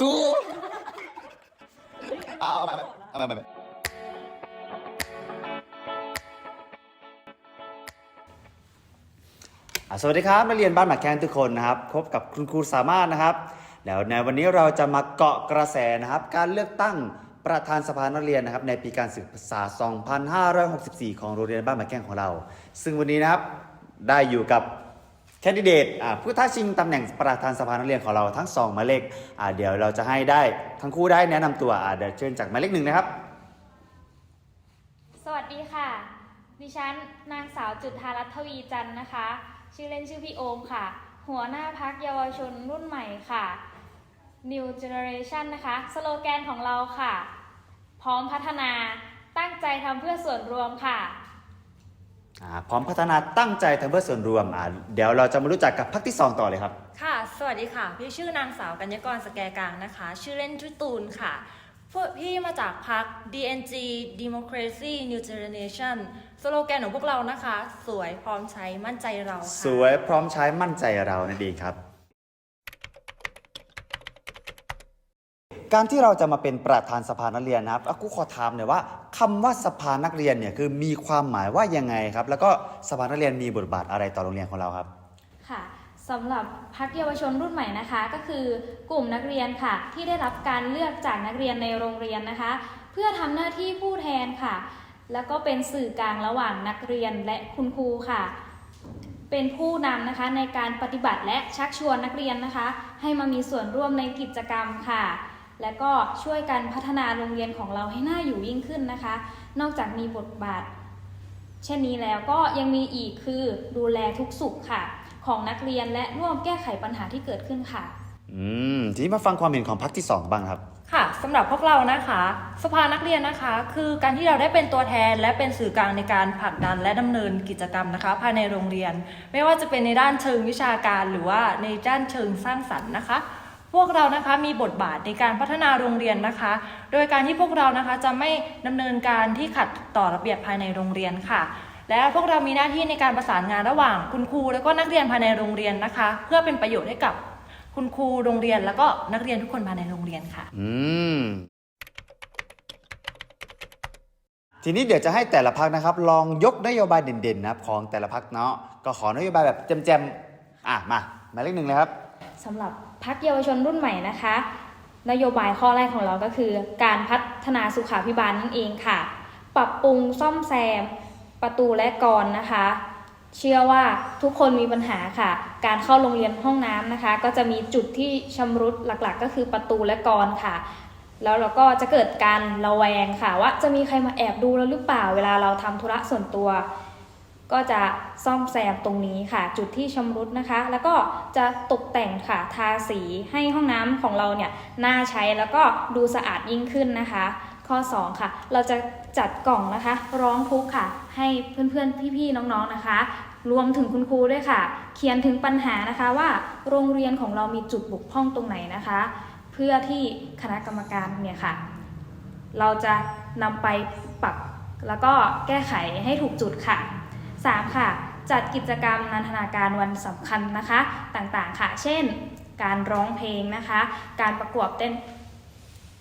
สู้เอาเอาไปเอาไปเอาไป อะสวัสดีครับนักเรียนบ้านหมากแคนทุกคนนะครับพบกับคุณครูสามารถนะครับ แล้วในวันนี้เราจะมาเกาะกระแสนะครับ การเลือกตั้งประธานสภานักเรียนนะครับ ในปีการศึกษา 2564 ของโรงเรียนบ้านหมากแคนของเรา ซึ่งวันนี้นะครับได้อยู่กับ แคนดิเดตผู้ท้าชิงตำแหน่งประธานสภานักเรียนของเราทั้งสองหมายเลขเดี๋ยวเราจะให้ได้ทั้งคู่ได้แนะนำตัวเดี๋ยวเชิญจากหมายเลขหนึ่งนะครับ สวัสดีค่ะ ดิฉันนางสาวจุธารัตทวีจันทร์นะคะ ชื่อเล่นชื่อพี่โอมค่ะ หัวหน้าพักเยาวชนรุ่นใหม่ค่ะ New Generation นะคะ สโลแกนของเราค่ะ พร้อมพัฒนาตั้งใจทำเพื่อส่วนรวมค่ะ พร้อมพัฒนาตั้งใจทำเพื่อส่วนรวมอ่าเดี๋ยวเราจะมารู้จักกับพักที่ 2 ต่อเลยครับ ค่ะ สวัสดีค่ะ พี่ชื่อนางสาวกัญญากรสแกกลางนะคะ ชื่อเล่นชื่อตูนค่ะพวกพี่มาจากพรรค DNG Democracy New Generation สโลแกนของพวกเรานะคะ สวยพร้อมใช้มั่นใจเราค่ะ สวยพร้อมใช้มั่นใจเรานั่นเองครับ การที่เราจะมาเป็นประธานสภานักเรียนนะครับกูขอถามหน่อยว่าคำว่าสภานักเรียนเนี่ยคือมีความหมายว่ายังไงครับ แล้วก็สภานักเรียนมีบทบาทอะไรต่อโรงเรียนของเราครับ ค่ะสำหรับพักเยาวชนรุ่นใหม่นะคะ ก็คือกลุ่มนักเรียนค่ะ ที่ได้รับการเลือกจากนักเรียนในโรงเรียนนะคะ เพื่อทำหน้าที่ผู้แทนค่ะ แล้วก็เป็นสื่อกลางระหว่างนักเรียนและคุณครูค่ะ เป็นผู้นำนะคะในการปฏิบัติและชักชวนนักเรียนนะคะ ให้มามีส่วนร่วมในกิจกรรมค่ะ และก็ช่วยกันพัฒนาโรงเรียนของเราให้น่าอยู่ยิ่งขึ้นนะคะ นอกจากมีบทบาท เช่นนี้แล้วก็ยังมีอีกคือดูแลทุกสุขค่ะ ของนักเรียนและร่วมแก้ไขปัญหาที่เกิดขึ้นค่ะ อืมทีนี้มาฟังความเห็นของพักที่ 2 บ้างครับ ค่ะสำหรับพวกเรานะคะ สภานักเรียนนะคะ คือการที่เราได้เป็นตัวแทน และเป็นสื่อกลางในการผลักดันและดำเนินกิจกรรมนะคะ ภายในโรงเรียน ไม่ว่าจะเป็นในด้านเชิงวิชาการ หรือว่าในด้านเชิงสร้างสรรค์นะคะ พวกเรานะคะมีบทบาทในการพัฒนาโรงเรียนนะคะ โดยการที่พวกเรานะคะจะไม่ดำเนินการที่ขัดต่อระเบียบภายในโรงเรียนค่ะ และพวกเรามีหน้าที่ในการประสานงานระหว่างคุณครู และก็นักเรียนภายในโรงเรียนนะคะ เพื่อเป็นประโยชน์ให้กับคุณครูโรงเรียน แล้วก็นักเรียนทุกคนภายในโรงเรียนค่ะ อืมทีนี้เดี๋ยวจะให้แต่ละพักนะครับ ลองยกนโยบายเด่นๆนะครับของแต่ละพักเนาะก็ขอนโยบายแบบแจมๆอะมาหมายเลขหนึ่งเลยครับสำหรับ พักเยาวชนรุ่นใหม่นะคะ นโยบายข้อแรกของเราก็คือ การพัฒนาสุขาพิบาลนั่นเองค่ะ ปรับปรุงซ่อมแซม ประตูและกรนะคะ เชื่อว่าทุกคนมีปัญหาค่ะ การเข้าโรงเรียนห้องน้ำนะคะ ก็จะมีจุดที่ชำรุดหลักๆ ก็คือประตูและกรค่ะแล้วเราก็จะเกิดการระแวงค่ะ ว่าจะมีใครมาแอบดูเราหรือเปล่าเวลาเราทำธุระส่วนตัว ก็จะซ่อมแซมตรงนี้ค่ะ จุดที่ชำรุดนะคะ แล้วก็จะตกแต่งค่ะทาสีให้ห้องน้ำของเราเนี่ยน่าใช้แล้วก็ดูสะอาดยิ่งขึ้นนะคะ ข้อ 2 ค่ะ เราจะจัดกล่องนะคะ ร้องทุกข์ค่ะ ให้เพื่อนๆพี่ๆน้องๆนะคะรวมถึงคุณครูด้วยค่ะ เขียนถึงปัญหานะคะว่าโรงเรียนของเรามีจุดบกพร่องตรงไหนนะคะ เพื่อที่คณะกรรมการเนี่ยค่ะ เราจะนำไปปรับแล้วก็แก้ไขให้ถูกจุดค่ะ 3. ค่ะ จัดกิจกรรมนันทนาการวันสำคัญนะคะต่างๆค่ะ เช่น การร้องเพลงนะคะ การประกวดเต้น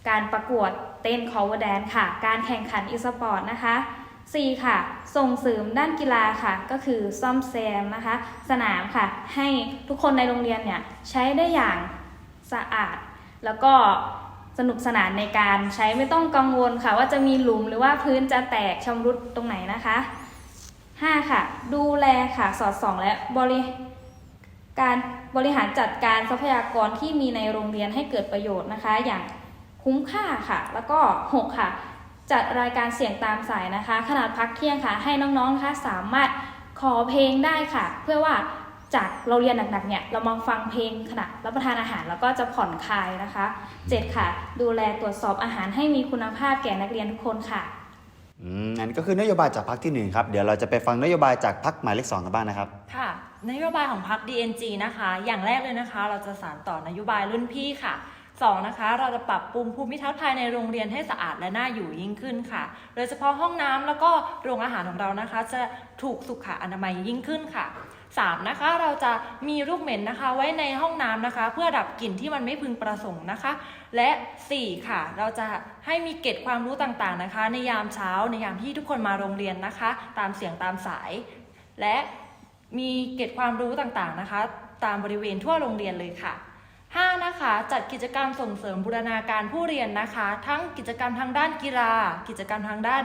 การประกวดเต้น cover dance ค่ะ การแข่งขันอีสปอร์ตนะคะ 4. ค่ะ ส่งเสริมด้านกีฬาค่ะ ก็คือซ่อมแซมนะคะ สนามค่ะ ให้ทุกคนในโรงเรียนเนี่ยใช้ได้อย่างสะอาด แล้วก็สนุกสนานในการใช้ไม่ต้องกังวลค่ะ ว่าจะมีหลุมหรือว่าพื้นจะแตกชำรุดตรงไหนนะคะ 5. ค่ะ ดูแลค่ะ สอดส่อง และบริการบริหารจัดการทรัพยากรที่มีในโรงเรียนให้เกิดประโยชน์นะคะ อย่างคุ้มค่าค่ะ แล้วก็ 6 ค่ะ จัดรายการเสียงตามสายนะคะ ขนาดพักเที่ยงค่ะ ให้น้องๆนะคะสามารถขอเพลงได้ค่ะ เพื่อว่าจากเราเรียนหนักๆเนี่ยเรามาฟังเพลงขณะรับประทานอาหารแล้วก็จะผ่อนคลายนะคะ 7 ค่ะ ดูแลตรวจสอบอาหารให้มีคุณภาพแก่นักเรียนทุกคนค่ะ อันนี้ก็คือนโยบายจากพักที่หนึ่งครับ เดี๋ยวเราจะไปฟังนโยบายจากพักหมายเลขสองกันบ้างนะครับ ค่ะ นโยบายของพรรค DNG นะคะ อย่างแรกเลยนะคะ เราจะสานต่อนโยบายรุ่นพี่ค่ะสองนะคะ เราจะปรับปรุงภูมิทัศน์ภายในโรงเรียนให้สะอาดและน่าอยู่ยิ่งขึ้นค่ะ โดยเฉพาะห้องน้ำแล้วก็โรงอาหารของเรานะคะ จะถูกสุขอนามัยยิ่งขึ้นค่ะ 3 นะคะเราจะมีลูกเหม็นนะคะไว้ในห้องน้ำนะคะ เพื่อดับกลิ่นที่มันไม่พึงประสงค์นะคะ และ 4 ค่ะ เราจะให้มีเกร็ดความรู้ต่างๆนะคะ ในยามเช้าในยามที่ทุกคนมาโรงเรียนนะคะ ตามเสียงตามสาย และมีเกร็ดความรู้ต่างๆนะคะ ตามบริเวณทั่วโรงเรียนเลยค่ะ 5 นะคะจัดกิจกรรมส่งเสริมบูรณาการผู้เรียนนะคะ ทั้งกิจกรรมทางด้านกีฬา กิจกรรมทางด้าน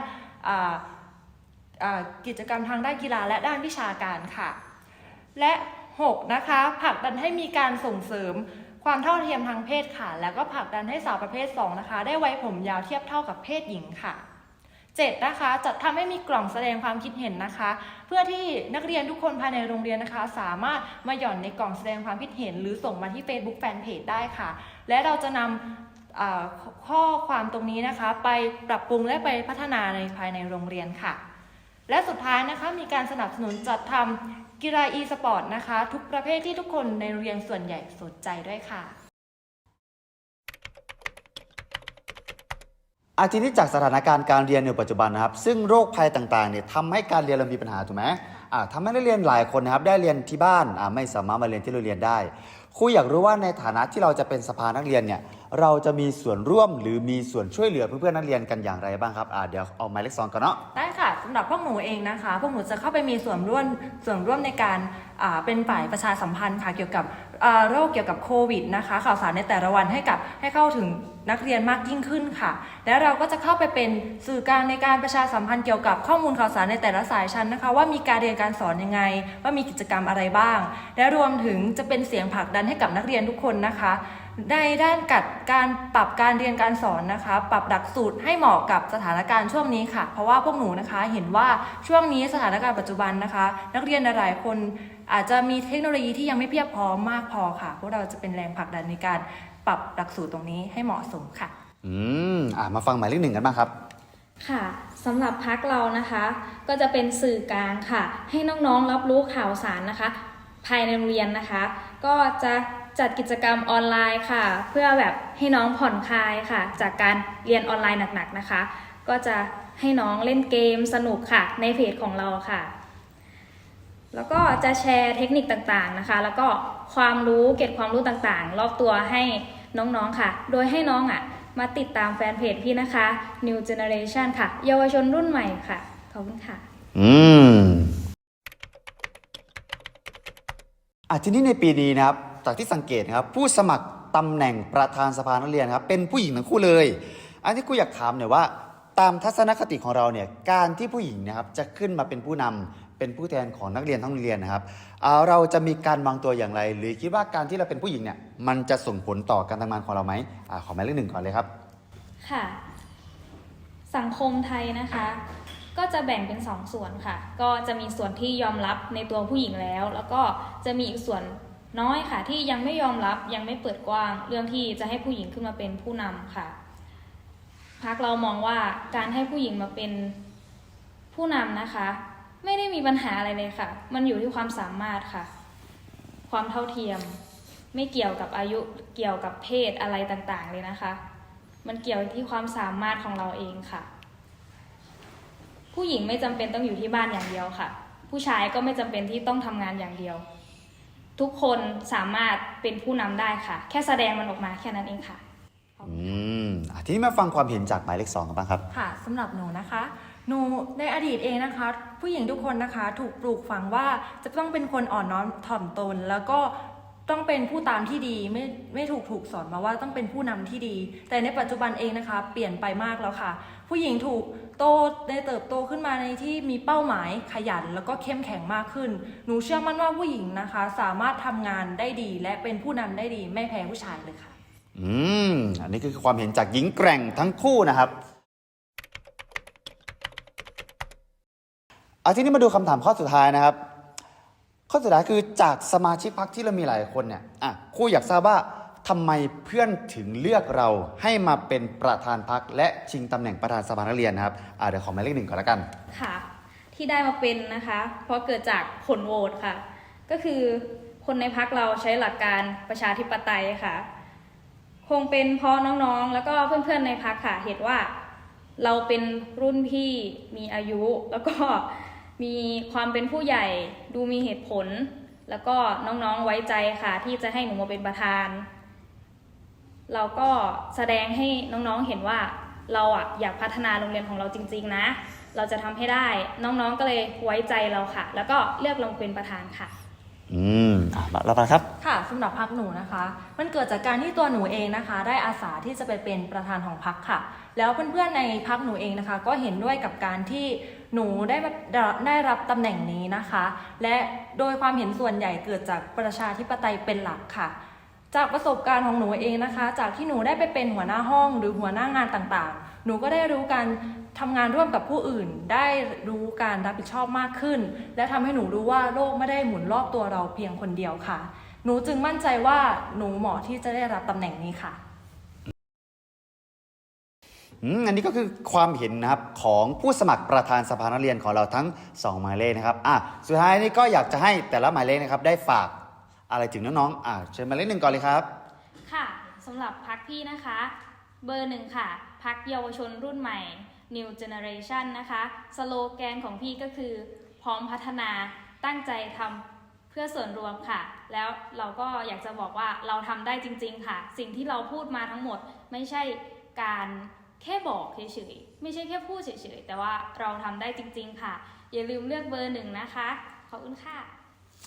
กิจกรรมทางด้านกีฬาและด้านวิชาการค่ะ และ 6 นะคะผลักดันให้มีการส่งเสริมความเท่าเทียมทางเพศค่ะ แล้วก็ผลักดันให้สาวประเภท 2 นะคะ ได้ไว้ผมยาวเทียบเท่ากับเพศหญิงค่ะ 7 นะคะจัดทำให้มีกล่องแสดงความคิดเห็นนะคะ เพื่อที่นักเรียนทุกคนภายในโรงเรียนนะคะ สามารถมาหย่อนในกล่องแสดงความคิดเห็น หรือส่งมาที่ Facebook Fanpage ได้ค่ะ และเราจะนำข้อความตรงนี้นะคะ ไปปรับปรุงและไปพัฒนาในภายในโรงเรียนค่ะและสุดท้ายนะคะมีการสนับสนุนจัดทำ กีฬา e สปอร์ตนะคะ ทุกประเภทที่ทุกคนในโรงเรียนส่วนใหญ่สนใจด้วยค่ะ อาทีนี้จากสถานการณ์การเรียนในปัจจุบันนะครับ ซึ่งโรคภัยต่างๆเนี่ยทำให้การเรียนเรามีปัญหาถูกไหมอ่าทำให้นักเรียนหลายคนนะครับได้เรียนที่บ้านอ่าไม่สามารถมาเรียนที่โรงเรียนได้ครูอยากรู้ว่าในฐานะที่เราจะเป็นสภานักเรียนเนี่ยเราจะมีส่วนร่วมหรือมีส่วนช่วยเหลือเพื่อนๆนักเรียนกันอย่างไรบ้างครับอ่าเดี๋ยวเอาหมายเลขสองก่อนเนาะได้ค่ะ สำหรับพวกหนูเองนะคะ พวกหนูจะเข้าไปมีส่วนร่วมส่วนร่วมในการเป็นฝ่ายประชาสัมพันธ์ค่ะเกี่ยวกับโรคเกี่ยวกับโควิดนะคะ ข่าวสารในแต่ละวันให้กับให้เข้าถึงนักเรียนมากยิ่งขึ้นค่ะ และเราก็จะเข้าไปเป็นสื่อกลางในการประชาสัมพันธ์เกี่ยวกับข้อมูลข่าวสารในแต่ละสายชั้นนะคะ ว่ามีการเรียนการสอนยังไง ว่ามีกิจกรรมอะไรบ้าง และรวมถึงจะเป็นเสียงผลักดันให้กับนักเรียนทุกคนนะคะ ในด้านกัดการปรับการเรียนการสอนนะคะ ปรับหลักสูตรให้เหมาะกับสถานการณ์ช่วงนี้ค่ะ เพราะว่าพวกหนูนะคะเห็นว่าช่วงนี้สถานการณ์ปัจจุบันนะคะ นักเรียนหลายๆคนอาจจะมีเทคโนโลยีที่ยังไม่เพียบพร้อมมากพอค่ะ พวกเราจะเป็นแรงผลักดันในการปรับหลักสูตรตรงนี้ให้เหมาะสมค่ะ อืมอ่ามาฟังหมายเลขหนึ่งกันบ้างครับ ค่ะสำหรับพักเรานะคะ ก็จะเป็นสื่อกลางค่ะ ให้น้องๆรับรู้ข่าวสารนะคะ ภายในโรงเรียนนะคะ ก็จะ จัดกิจกรรมออนไลน์ค่ะ เพื่อแบบให้น้องผ่อนคลายค่ะ จากการเรียนออนไลน์หนักๆนะคะ ก็จะให้น้องเล่นเกมสนุกค่ะ ในเพจของเราค่ะ แล้วก็จะแชร์เทคนิคต่างๆนะคะ แล้วก็ความรู้เก็บความรู้ต่างๆ รอบตัวให้น้องๆค่ะ โดยให้น้องอะมาติดตามแฟนเพจพี่นะคะ New Generation ค่ะ เยาวชนรุ่นใหม่ค่ะ ขอบคุณค่ะ อืมอะทีนี้ในปีนี้นะครับ จากที่สังเกตนะครับผู้สมัครตำแหน่งประธานสภานักเรียนครับเป็นผู้หญิงทั้งคู่เลย อันที่กูอยากถามเนี่ยว่า ตามทัศนคติของเราเนี่ยการที่ผู้หญิงนะครับจะขึ้นมาเป็นผู้นำเป็นผู้แทนของนักเรียนทั้งโรงเรียนนะครับอ่าเราจะมีการวางตัวอย่างไร หรือคิดว่าการที่เราเป็นผู้หญิงเนี่ยมันจะส่งผลต่อการทำงานของเราไหมอขอหมายเลขหนึ่งก่อนเลยครับ ค่ะ สังคมไทยนะคะ ก็จะแบ่งเป็นสองส่วนค่ะ ก็จะมีส่วนที่ยอมรับในตัวผู้หญิงแล้ว แล้วก็จะมีอีกส่วน น้อยค่ะที่ยังไม่ยอมรับยังไม่เปิดกว้าง เรื่องที่จะให้ผู้หญิงขึ้นมาเป็นผู้นำค่ะพักเรามองว่าการให้ผู้หญิงมาเป็นผู้นำนะคะ ไม่ได้มีปัญหาอะไรเลยค่ะ มันอยู่ที่ความสามารถค่ะ ความเท่าเทียม ไม่เกี่ยวกับอายุเกี่ยวกับเพศอะไรต่างๆเลยนะคะ มันเกี่ยวที่ความสามารถของเราเองค่ะ ผู้หญิงไม่จำเป็นต้องอยู่ที่บ้านอย่างเดียวค่ะ ผู้ชายก็ไม่จำเป็นที่ต้องทำงานอย่างเดียว ทุกคนสามารถเป็นผู้นำได้ค่ะ แค่แสดงมันออกมาแค่นั้นเองค่ะอืมอะทีนี้มาฟังความเห็นจากหมายเลขสองกันบ้างครับ ค่ะสำหรับหนูนะคะ หนูในอดีตเองนะคะ ผู้หญิงทุกคนนะคะ ถูกปลูกฝังว่าจะต้องเป็นคนอ่อนน้อมถ่อมตน แล้วก็ ต้องเป็นผู้ตามที่ดีไม่ไม่ถูกถูกสอนมาว่าต้องเป็นผู้นำที่ดี แต่ในปัจจุบันเองนะคะ เปลี่ยนไปมากแล้วค่ะ ผู้หญิงถูกโตในเติบโตขึ้นมาในที่มีเป้าหมายขยันแล้วก็เข้มแข็งมากขึ้น หนูเชื่อมั่นว่าผู้หญิงนะคะ สามารถทำงานได้ดี และเป็นผู้นำได้ดี ไม่แพ้ผู้ชายเลยค่ะ อืมอันนี้คือความเห็นจากหญิงแกร่งทั้งคู่นะครับเอาทีนี้มาดูคำถามข้อสุดท้ายนะครับ ข้อสุดท้ายคือจากสมาชิกพักที่เรามีหลายคนเนี่ยอะครูอยากทราบว่าทำไมเพื่อนถึงเลือกเราให้มาเป็นประธานพักและชิงตำแหน่งประธานสภานักเรียนนะครับอะเดี๋ยวขอหมายเลขหนึ่งก่อนละกันค่ะ ที่ได้มาเป็นนะคะ เพราะเกิดจากผลโหวตค่ะ ก็คือคนในพักเราใช้หลักการประชาธิปไตยค่ะ คงเป็นเพราะน้องๆ แล้วก็เพื่อนๆในพักค่ะเห็นว่าเราเป็นรุ่นพี่มีอายุแล้วก็ มีความเป็นผู้ใหญ่ดูมีเหตุผล แล้วก็น้องๆไว้ใจค่ะ ที่จะให้หนูมาเป็นประธาน เราก็แสดงให้น้องๆเห็นว่าเราอะอยากพัฒนาโรงเรียนของเราจริง ๆ นะ เราจะทำให้ได้น้องๆก็เลยไว้ใจเราค่ะ แล้วก็เลือกลงเป็นประธานค่ะ อืมอะมาแล้วครับ ค่ะสำหรับพักหนูนะคะ มันเกิดจากการที่ตัวหนูเองนะคะ ได้อาสาที่จะไปเป็นประธานของพักค่ะ แล้วเพื่อนๆในพักหนูเองนะคะ ก็เห็นด้วยกับการที่ หนูได้ได้รับตำแหน่งนี้นะคะ และโดยความเห็นส่วนใหญ่เกิดจากประชาธิปไตยเป็นหลักค่ะจากประสบการณ์ของหนูเองนะคะ จากที่หนูได้ไปเป็นหัวหน้าห้องหรือหัวหน้างานต่างๆ หนูก็ได้รู้การทำงานร่วมกับผู้อื่น ได้รู้การรับผิดชอบมากขึ้น และทำให้หนูรู้ว่าโลกไม่ได้หมุนรอบตัวเราเพียงคนเดียวค่ะ หนูจึงมั่นใจว่าหนูเหมาะที่จะได้รับตำแหน่งนี้ค่ะ อันนี้ก็คือความเห็นนะครับของผู้สมัครประธานสภานักเรียนของเราทั้ง 2 หมายเลขนะครับอะสุดท้ายนี้ก็อยากจะให้แต่ละหมายเลขนะครับได้ฝากอะไรถึงน้องๆอะเชิญหมายเลขหนึ่งก่อนเลยครับ ค่ะสำหรับพักพี่นะคะ เบอร์หนึ่งค่ะพักเยาวชนรุ่นใหม่ New Generation นะคะ สโลแกนของพี่ก็คือ พร้อมพัฒนาตั้งใจทำเพื่อส่วนรวมค่ะ แล้วเราก็อยากจะบอกว่าเราทำได้จริง ๆ ค่ะ สิ่งที่เราพูดมาทั้งหมดไม่ใช่การ แค่บอกเฉยๆ ไม่ใช่แค่พูดเฉยๆ แต่ว่าเราทำได้จริง ๆ ค่ะ อย่าลืมเลือกเบอร์หนึ่งนะคะ ขอบคุณค่ะ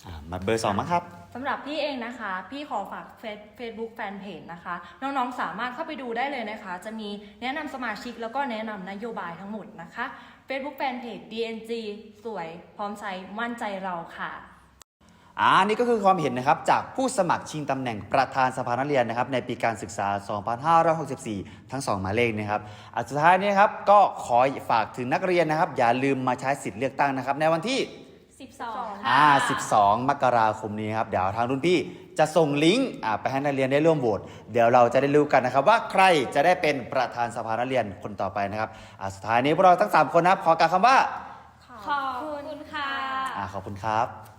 อะมาเบอร์สองมั้งครับสำหรับพี่เองนะคะ พี่ขอฝากเฟซ Facebook Fanpage นะคะ น้องๆ สามารถเข้าไปดูได้เลยนะคะ จะมีแนะนำสมาชิกแล้วก็แนะนำนโยบายทั้งหมดนะคะ Facebook Fanpage DNG สวยพร้อมใจมั่นใจเราค่ะ อ่านี่ก็คือความเห็นนะครับจากผู้สมัครชิงตำแหน่งประธานสภานักเรียนนะครับในปีการศึกษา 2564 ทั้ง 2 หมายเลขนะครับอะสุดท้ายนี้ครับก็ขอฝากถึงนักเรียนนะครับ อย่าลืมมาใช้สิทธิ์เลือกตั้งนะครับ ในวันที่ 12ค่ะอ่า12 มกราคมนี้ครับเดี๋ยวทางรุ่นพี่จะส่งลิงก์อ่าไปให้นักเรียนได้ร่วมโหวตเดี๋ยวเราจะได้รู้กันนะครับ ว่าใครจะได้เป็นประธานสภานักเรียนคนต่อไปนะครับอ่าสุดท้ายนี้พวกเราทั้ง 3 คนนะครับขอกล่าวคำว่าขอบคุณค่ะอ่าขอบคุณครับ